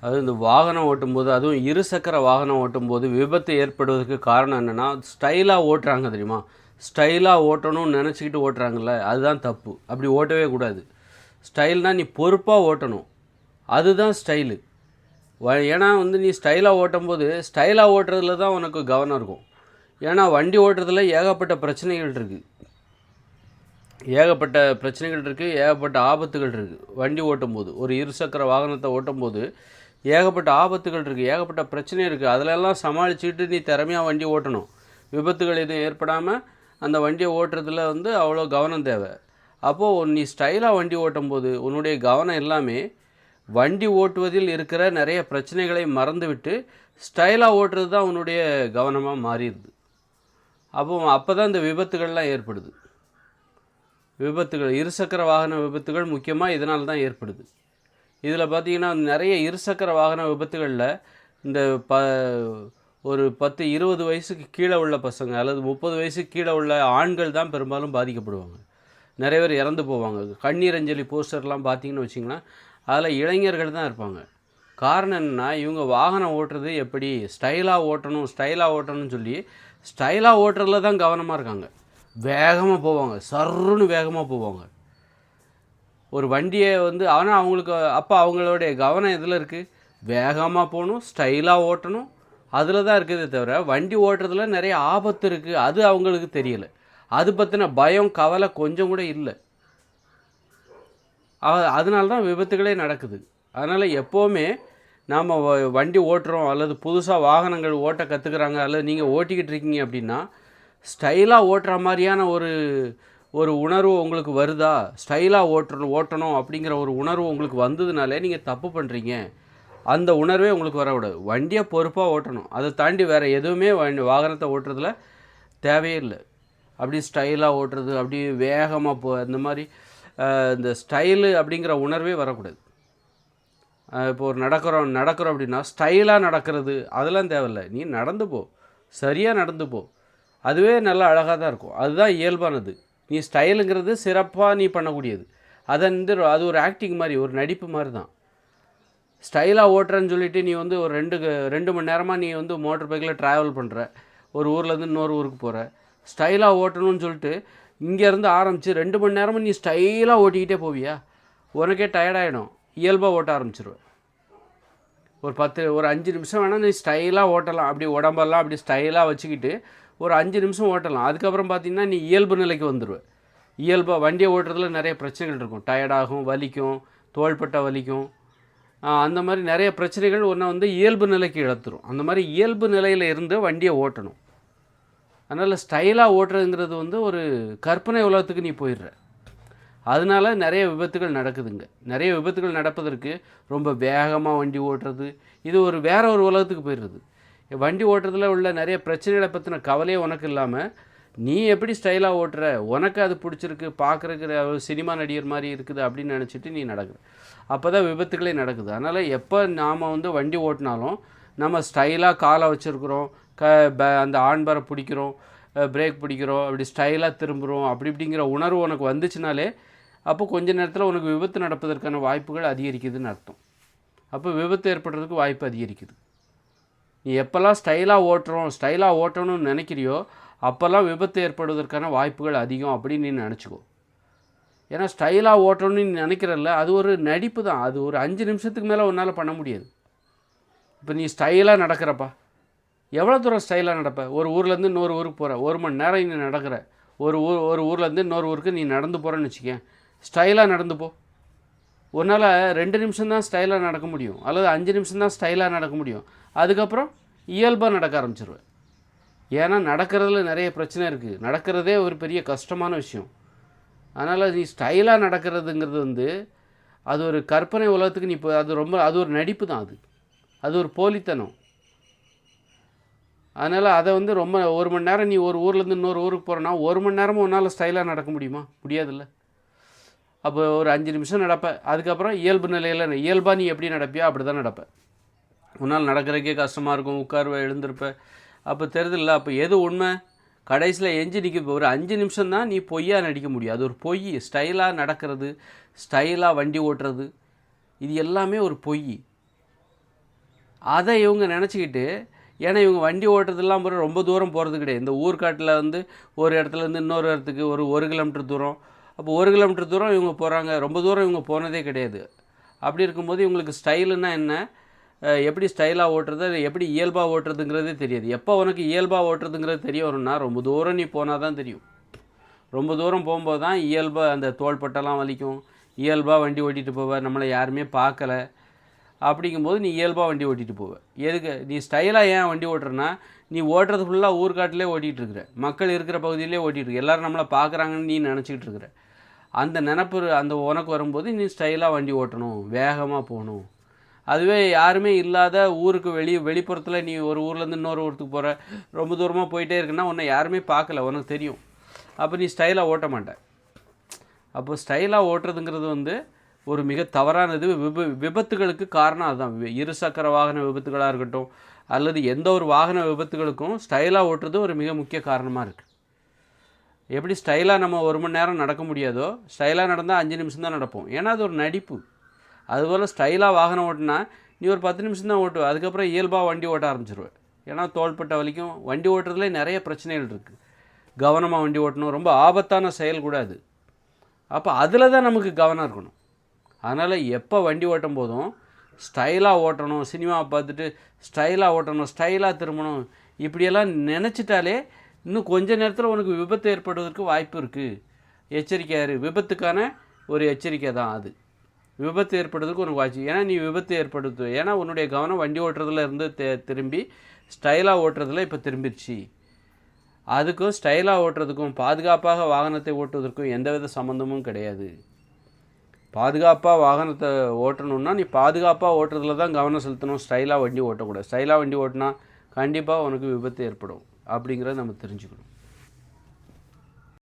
அதுவும் இந்த வாகனம் ஓட்டும்போது அதுவும் இருசக்கர வாகனம் ஓட்டும்போது விபத்து ஏற்படுவதற்கு காரணம் என்னென்னா ஸ்டைலாக ஓட்டுறாங்க தெரியுமா? ஸ்டைலாக ஓட்டணும்னு நினச்சிக்கிட்டு ஓட்டுறாங்கல்ல அதுதான் தப்பு. அப்படி ஓட்டவே கூடாது. ஸ்டைல்னால் நீ பொறுப்பாக ஓட்டணும். அதுதான் ஸ்டைலு வ- ஏன்னா வந்து நீ ஸ்டைலாக ஓட்டும்போது ஸ்டைலாக ஓட்டுறதுல தான் உனக்கு கவனம் இருக்கும். ஏன்னா வண்டி ஓட்டுறதுல ஏகப்பட்ட பிரச்சனைகள் இருக்குது ஏகப்பட்ட பிரச்சனைகள் இருக்குது ஏகப்பட்ட ஆபத்துகள் இருக்குது வண்டி ஓட்டும்போது ஒரு இருசக்கர வாகனத்தை ஓட்டும்போது ஏகப்பட்ட ஆபத்துகள் இருக்குது ஏகப்பட்ட பிரச்சனை இருக்குது அதிலெல்லாம் சமாளிச்சுட்டு நீ திறமையாக வண்டி ஓட்டணும். விபத்துகள் எதுவும் ஏற்படாமல் அந்த வண்டியை ஓட்டுறதுல வந்து அவ்வளோ கவனம் தேவை. அப்போது நீ ஸ்டைலாக வண்டி ஓட்டும்போது உன்னுடைய கவனம் எல்லாமே வண்டி ஓட்டுவதில் இருக்கிற நிறைய பிரச்சனைகளை மறந்துவிட்டு ஸ்டைலாக ஓட்டுறது தான் உன்னுடைய கவனமாக மாறிடுது. அப்போ அப்போ தான் இந்த விபத்துகள்லாம் ஏற்படுது. விபத்துகள் இருசக்கர வாகன விபத்துகள் முக்கியமாக இதனால் தான் ஏற்படுது. இதில் பார்த்தீங்கன்னா நிறைய இருசக்கர வாகன விபத்துகளில் இந்த ப ஒரு பத்து இருபது வயசுக்கு கீழே உள்ள பசங்க அல்லது முப்பது வயசுக்கு கீழே உள்ள ஆண்கள் தான் பெரும்பாலும் பாதிக்கப்படுவாங்க. நிறைய பேர் இறந்து போவாங்க. கண்ணீர் அஞ்சலி போஸ்டர்லாம் பார்த்திங்கன்னு வச்சிங்கன்னா அதில் இளைஞர்கள் தான் இருப்பாங்க. காரணம் என்னென்னா இவங்க வாகனம் ஓட்டுறது எப்படி? ஸ்டைலாக ஓட்டணும் ஸ்டைலாக ஓட்டணும்னு சொல்லி ஸ்டைலாக ஓட்டுறதுல தான் கவனமாக இருக்காங்க. வேகமாக போவாங்க. சர்ருன்னு வேகமாக போவாங்க. ஒரு வண்டியை வந்து ஆனால் அவங்களுக்கு அப்போ அவங்களுடைய கவனம் எதில் இருக்குது வேகமாக போகணும் ஸ்டைலாக ஓட்டணும். அதில் தான் இருக்குதே தவிர வண்டி ஓட்டுறதுல நிறைய ஆபத்து இருக்குது அது அவங்களுக்கு தெரியலை. அது பற்றின பயம் கவலை கொஞ்சம் கூட இல்லை. அதனால தான் விபத்துகளே நடக்குது. அதனால் எப்போவுமே நாம் வண்டி ஓட்டுறோம் அல்லது புதுசாக வாகனங்கள் ஓட்ட கற்றுக்குறாங்க அல்லது நீங்கள் ஓட்டிக்கிட்டு இருக்கீங்க அப்படின்னா ஸ்டைலாக ஓட்டுற மாதிரியான ஒரு ஒரு உணர்வு உங்களுக்கு வருதா? ஸ்டைலாக ஓட்டணும் ஓட்டணும் அப்படிங்கிற ஒரு உணர்வு உங்களுக்கு வந்ததுனாலே நீங்கள் தப்பு பண்ணுறீங்க அந்த உணர்வே உங்களுக்கு வரக்கூடாது. வண்டியை பொறுப்பாக ஓட்டணும். அதை தாண்டி வேறு எதுவுமே வண்டி வாகனத்தை ஓட்டுறதுல தேவையே இல்லை. அப்படி ஸ்டைலாக ஓட்டுறது அப்படி வேகமாக போ இந்த மாதிரி இந்த ஸ்டைலு அப்படிங்கிற உணர்வே வரக்கூடாது. இப்போ ஒரு நடக்கிறோம் நடக்கிறோம் அப்படின்னா ஸ்டைலாக நடக்கிறது அதெல்லாம் தேவையில்ல. நீ நடந்து போ. சரியாக நடந்து போ. அதுவே நல்லா அழகாக தான் இருக்கும். அதுதான் இயல்பானது. நீ ஸ்டைலுங்கிறது சிறப்பாக நீ பண்ணக்கூடியது. அதை வந்து அது ஒரு ஆக்டிங் மாதிரி ஒரு நடிப்பு மாதிரி தான் ஸ்டைலாக ஓட்டுறேன்னு சொல்லிட்டு நீ வந்து ஒரு ரெண்டு க- ரெண்டு மணி நேரமாக நீ வந்து மோட்டர் பைக்கில் ட்ராவல் பண்ணுற ஒரு ஊர்லேருந்து இன்னொரு ஊருக்கு போகிற ஸ்டைலாக ஓட்டணும்னு சொல்லிட்டு இங்கேருந்து ஆரம்பித்து ரெண்டு மணி நேரமும் நீ ஸ்டைலாக ஓட்டிக்கிட்டே போவியா? உனக்கே டயர்டாயிடும் இயல்பாக ஓட்ட ஆரம்பிச்சிருவேன் ஒரு பத்து ஒரு அஞ்சு நிமிஷம் வேணால் நீ ஸ்டைலாக ஓட்டலாம். அப்படி உடம்பெல்லாம் அப்படி ஸ்டைலாக வச்சுக்கிட்டு ஒரு அஞ்சு நிமிஷம் ஓட்டலாம். அதுக்கப்புறம் பார்த்தீங்கன்னா நீ இயல்பு நிலைக்கு வந்துடுவ இயல்பாக வண்டியை ஓட்டுறதுல நிறைய பிரச்சனைகள் இருக்கும். டயர்டாகும் வலிக்கும் தோள்பட்டை வலிக்கும். அந்த மாதிரி நிறைய பிரச்சனைகள் ஒன்றை வந்து இயல்பு நிலைக்கு இழத்துரும். அந்த மாதிரி இயல்பு நிலையில் இருந்து வண்டியை ஓட்டணும். அதனால் ஸ்டைலாக ஓட்டுறதுங்கிறது வந்து ஒரு கற்பனை உலகத்துக்கு நீ போயிடுற. அதனால நிறைய விபத்துகள் நடக்குதுங்க. நிறைய விபத்துகள் நடப்பதற்கு ரொம்ப வேகமாக வண்டி ஓட்டுறது இது ஒரு வேற ஒரு உலகத்துக்கு போயிடுறது. வண்டி ஓட்டுறதுல உள்ள நிறைய பிரச்சனைகளை பற்றின கவலையே உனக்கு இல்லாமல் நீ எப்படி ஸ்டைலாக ஓட்டுற? உனக்கு அது பிடிச்சிருக்கு பார்க்குறக்கு சினிமா நடிகர் மாதிரி இருக்குது அப்படின்னு நினச்சிட்டு நீ நடக்குற. அப்போ தான் விபத்துகளே நடக்குது. அதனால் எப்போ நாம் வந்து வண்டி ஓட்டினாலும் நம்ம ஸ்டைலாக காலை வச்சுருக்குறோம் க ப- அந்த ஆண்பரை பிடிக்கிறோம் பிரேக் பிடிக்கிறோம் அப்படி ஸ்டைலாக திரும்புகிறோம் அப்படி இப்படிங்கிற உணர்வு உனக்கு வந்துச்சுனாலே அப்போ கொஞ்ச நேரத்தில் உனக்கு விபத்து நடப்பதற்கான வாய்ப்புகள் அதிகரிக்குதுன்னு அர்த்தம். அப்போ விபத்து ஏற்படுறதுக்கு வாய்ப்பு அதிகரிக்குது. நீ எப்போல்லாம் ஸ்டைலாக ஓட்டுறோம் ஸ்டைலாக ஓட்டணும்னு நினைக்கிறியோ அப்போல்லாம் விபத்து ஏற்படுவதற்கான வாய்ப்புகள் அதிகம் அப்படின்னு நீ நினச்சிக்கோ. ஏன்னா ஸ்டைலாக ஓட்டணும்னு நீ நினைக்கிறல்ல அது ஒரு நடிப்பு தான். அது ஒரு அஞ்சு நிமிஷத்துக்கு மேலே உன்னால் பண்ண முடியாது. இப்போ நீ ஸ்டைலாக நடக்கிறப்பா. எவ்வளோ தூரம் ஸ்டைலாக நடப்ப? ஒரு ஊர்லேருந்து இன்னொரு ஊருக்கு போகிற ஒரு மணி நேரம் நீ நடக்கிற. ஒரு ஊர் ஒரு ஊர்லேருந்து இன்னொரு ஊருக்கு நீ நடந்து போகிறேன்னு வச்சுக்கேன். ஸ்டைலாக நடந்து போ. உன்னால் ரெண்டு நிமிஷம் தான் ஸ்டைலாக நடக்க முடியும். அல்லது அஞ்சு நிமிஷம் தான் ஸ்டைலாக நடக்க முடியும். அதுக்கப்புறம் இயல்பாக நடக்க ஆரம்பிச்சிருவேன். ஏன்னா நடக்கிறதுல நிறைய பிரச்சனை இருக்குது நடக்கிறதே ஒரு பெரிய கஷ்டமான விஷயம். அதனால் நீ ஸ்டைலாக நடக்கிறதுங்கிறது வந்து அது ஒரு கற்பனை உலகத்துக்கு நீ இப்போ அது ரொம்ப அது ஒரு நடிப்பு தான் அது. அது ஒரு போலித்தனம். அதனால் அதை வந்து ரொம்ப ஒரு மணி நேரம் நீ ஒரு ஊர்லேருந்து இன்னொரு ஊருக்கு போகிறனா ஒரு மணி நேரமும் உன்னால் ஸ்டைலாக நடக்க முடியுமா? முடியாதுல்ல. அப்போ ஒரு அஞ்சு நிமிஷம் நடப்ப. அதுக்கப்புறம் இயல்பு நிலையில் இயல்பாக நீ எப்படி நடப்பியோ அப்படி தான் நடப்பேன் உன்னால் நடக்கிறதுக்கே கஷ்டமாக இருக்கும். உட்கார்வை எழுந்திருப்ப. அப்போ தெரியுதுல்ல அப்போ எது உண்மை? கடைசியில் எஞ்சி நிற்க ஒரு அஞ்சு நிமிஷம் தான் நீ பொய்யாக நடிக்க முடியும். அது ஒரு பொய். ஸ்டைலாக நடக்கிறது ஸ்டைலாக வண்டி ஓட்டுறது இது எல்லாமே ஒரு பொய். அதை இவங்க நினச்சிக்கிட்டு ஏன்னா இவங்க வண்டி ஓட்டுறதுலாம் பிறகு ரொம்ப தூரம் போகிறது கிடையாது. இந்த ஊர்காட்டில் வந்து ஒரு இடத்துல இருந்து இன்னொரு இடத்துக்கு ஒரு ஒரு கிலோமீட்டர் தூரம் அப்போ ஒரு கிலோமீட்டர் தூரம் இவங்க போகிறாங்க ரொம்ப தூரம் இவங்க போனதே கிடையாது. அப்படி இருக்கும்போது இவங்களுக்கு ஸ்டைலுன்னா என்ன? எப்படி ஸ்டைலாக ஓட்டுறது எப்படி இயல்பாக ஓட்டுறதுங்கிறதே தெரியாது. எப்போ உனக்கு இயல்பாக ஓட்டுறதுங்கிறது தெரிய வரும்னா ரொம்ப தூரம் நீ போனால் தான் தெரியும். ரொம்ப தூரம் போகும்போது தான் இயல்பாக அந்த தோள்பட்டெல்லாம் வலிக்கும். இயல்பாக வண்டி ஓட்டிகிட்டு போவ நம்மளை யாருமே பார்க்கல. அப்படிங்கும்போது நீ இயல்பாக வண்டி ஓட்டிகிட்டு போவ. எதுக்கு? நீ ஸ்டைலாக ஏன் வண்டி ஓட்டுறனா நீ ஓட்டுறது ஃபுல்லாக ஊர்காட்டிலே ஓட்டிகிட்டு இருக்கிற. மக்கள் இருக்கிற பகுதியிலே ஓட்டிகிட்டு இருக்க. எல்லோரும் நம்மளை பார்க்குறாங்கன்னு நீ நினச்சிக்கிட்டு இருக்கிற. அந்த நினப்பு அந்த உனக்கு வரும்போது நீ ஸ்டைலாக வண்டி ஓட்டணும் வேகமாக போகணும். அதுவே யாருமே இல்லாத ஊருக்கு வெளி வெளிப்புறத்தில் நீ ஒரு ஊர்லேருந்து இன்னொரு ஊருக்கு போகிற ரொம்ப தூரமாக போயிட்டே இருக்குன்னா உன்னை யாருமே பார்க்கல உனக்கு தெரியும். அப்போ நீ ஸ்டைலாக ஓட்ட மாட்ட. அப்போ ஸ்டைலாக ஓட்டுறதுங்கிறது வந்து ஒரு மிக தவறானது விப விபத்துகளுக்கு காரணம் அதுதான். இருசக்கர வாகன விபத்துகளாக இருக்கட்டும் அல்லது எந்த ஒரு வாகன விபத்துகளுக்கும் ஸ்டைலாக ஓட்டுறது ஒரு மிக முக்கிய காரணமாக இருக்குது எப்படி ஸ்டைலாக நம்ம ஒரு மணி நேரம் நடக்க முடியாதோ ஸ்டைலாக நடந்தால் அஞ்சு நிமிஷம் தான் நடப்போம். ஏன்னா அது ஒரு நடிப்பு. அதுபோல் ஸ்டைலாக வாகனம் ஓட்டினா நீ ஒரு பத்து நிமிஷம் தான் ஓட்டுவ அதுக்கப்புறம் இயல்பாக வண்டி ஓட்ட ஆரம்பிச்சிருவேன். ஏன்னா தோள்பட்ட வலிக்கும் வண்டி ஓட்டுறதுல நிறைய பிரச்சனைகள் இருக்குது கவனமாக வண்டி ஓட்டணும் ரொம்ப ஆபத்தான செயல் கூட அது. அப்போ அதில் தான் நமக்கு கவனம் இருக்கணும். அதனால் எப்போ வண்டி ஓட்டும் போதும் ஸ்டைலாக ஓட்டணும் சினிமாவை பார்த்துட்டு ஸ்டைலாக ஓட்டணும் ஸ்டைலாக திரும்பணும். இப்படியெல்லாம் நினச்சிட்டாலே இன்னும் கொஞ்ச நேரத்தில் உனக்கு விபத்து ஏற்படுவதற்கு வாய்ப்பு இருக்குது எச்சரிக்கையாரு விபத்துக்கான ஒரு எச்சரிக்கை தான் அது. விபத்து ஏற்படுறதுக்கு உனக்கு வாய்ப்பு. ஏன்னா நீ விபத்து ஏற்படுத்து. ஏன்னா உன்னுடைய கவனம் வண்டி ஓட்டுறதுல இருந்து தெ- திரும்பி ஸ்டைலாக ஓட்டுறதுல இப்போ திரும்பிடுச்சு. அதுக்கும் ஸ்டைலாக ஓட்டுறதுக்கும் பாதுகாப்பாக வாகனத்தை ஓட்டுவதற்கும் எந்தவித சம்மந்தமும் கிடையாது. பாதுகாப்பாக வாகனத்தை ஓட்டணும்னா நீ பாதுகாப்பாக ஓட்டுறதுல தான் கவனம் செலுத்தணும். ஸ்டைலாக வண்டி ஓட்டக்கூடாது. ஸ்டைலாக வண்டி ஓட்டினா கண்டிப்பாக உனக்கு விபத்து ஏற்படும். அப்படிங்கிறத நம்ம தெரிஞ்சுக்கணும்.